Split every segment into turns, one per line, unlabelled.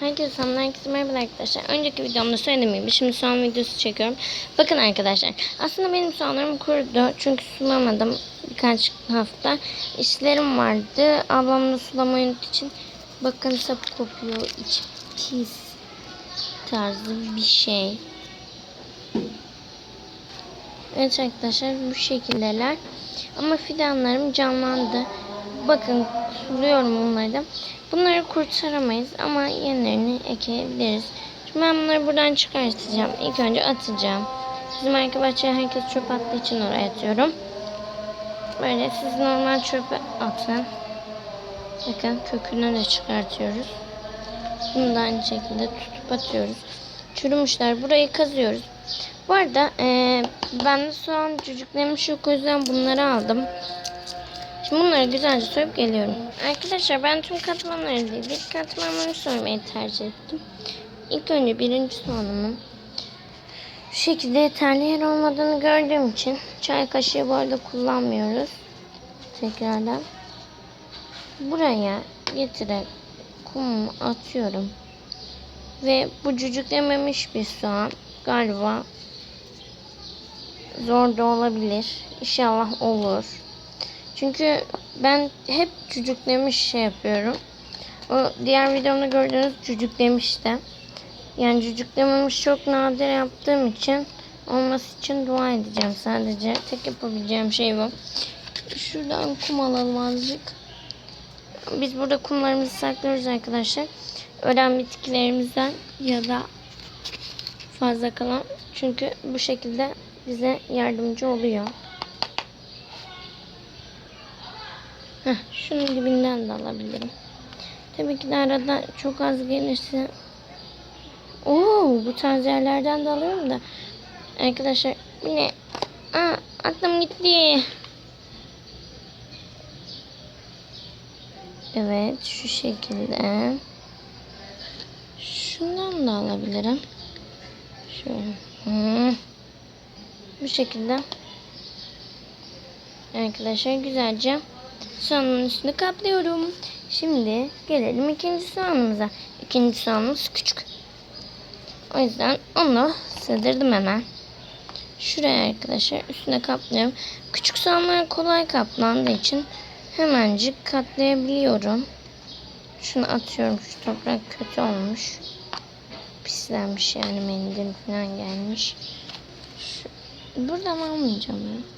Herkese selamlar, herkese merhaba arkadaşlar. Önceki videomda gibi şimdi soğan videosu çekiyorum. Bakın arkadaşlar, aslında benim soğanlarım kurudu. Çünkü sulamadım birkaç hafta. İşlerim vardı. Ablam da sulamayı unuttuğu için bakın sapı kopuyor. İç pis tarzı bir şey. Evet arkadaşlar bu şekildeler. Ama fidanlarım canlandı. Bakın suluyorum onları. Bunları kurtaramayız ama yenilerini ekebiliriz. Şimdi ben bunları buradan çıkartacağım. İlk önce atacağım. Bizim arka bahçeye herkes çöp attığı için oraya atıyorum. Böyle siz normal çöpe atın. Bakın kökünü de çıkartıyoruz. Bunu da aynı şekilde tutup atıyoruz. Çürümüşler. Burayı kazıyoruz. Bu arada eee ben de soğan cücüklemiş yok o yüzden bunları aldım. Şimdi bunları güzelce soyup geliyorum. Arkadaşlar ben tüm katmanları değil, ilk katmanları soymayı tercih ettim. İlk önce birinci soğanımın şu şekilde yeterli yer olmadığını gördüğüm için çay kaşığı bu arada kullanmıyoruz. Tekrardan. Buraya getirerek kumumu atıyorum. Ve bu cücüklememiş bir soğan galiba zor da olabilir. İnşallah olur. Çünkü ben hep cücüklemiş şey yapıyorum. O diğer videomda gördüğünüz cücüklemiş de. Yani cücüklememiş çok nadir yaptığım için olması için dua edeceğim sadece. Tek yapabileceğim şey bu. Şuradan kum alalım azıcık. Biz burada kumlarımızı saklıyoruz arkadaşlar. Ölen bitkilerimizden ya da fazla kalan. Çünkü bu şekilde bize yardımcı oluyor. Heh, şunun dibinden de alabilirim. Tabii ki de arada çok az gelirse Oo, bu tarz yerlerden de alıyorum da. Arkadaşlar bu ne? Aa, aklım gitti. Evet şu şekilde. Şundan da alabilirim. Şöyle. Bu şekilde. Arkadaşlar güzelce soğanın üstünü kaplıyorum. Şimdi gelelim ikinci soğanımıza. İkinci soğanımız küçük. O yüzden onu sığdırdım hemen. Şuraya arkadaşlar üstüne kaplıyorum. Küçük soğanlar kolay kaplandığı için hemencik katlayabiliyorum. Şunu atıyorum. Şu toprak kötü olmuş. Pislenmiş yani mendil falan gelmiş. Şu, buradan almayacağım ya.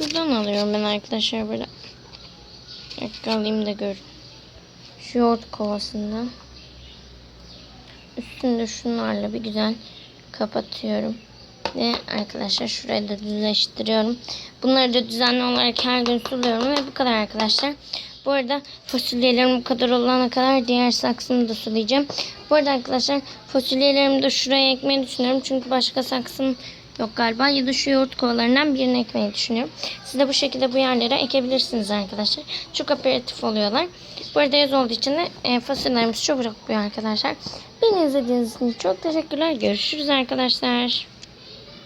Şuradan alıyorum ben arkadaşlar böyle. Alayım da görün. Şu yoğurt kovasından. Üstünde şunlarla bir güzel kapatıyorum. Ve arkadaşlar şurayı da düzleştiriyorum. Bunları da düzenli olarak her gün suluyorum ve bu kadar arkadaşlar. Bu arada fasulyelerim bu kadar olana kadar diğer saksımı da sulayacağım. Bu arada arkadaşlar fasulyelerimi de şuraya ekmeyi düşünüyorum. Çünkü başka saksım yok galiba. Ya da şu yoğurt kovalarından birini ekmeyi düşünüyorum. Siz de bu şekilde bu yerlere ekebilirsiniz arkadaşlar. Çok operatif oluyorlar. Bu arada yaz olduğu için de e, fasulyelerimiz çok büyüyor arkadaşlar. Beni izlediğiniz için çok teşekkürler. Görüşürüz arkadaşlar.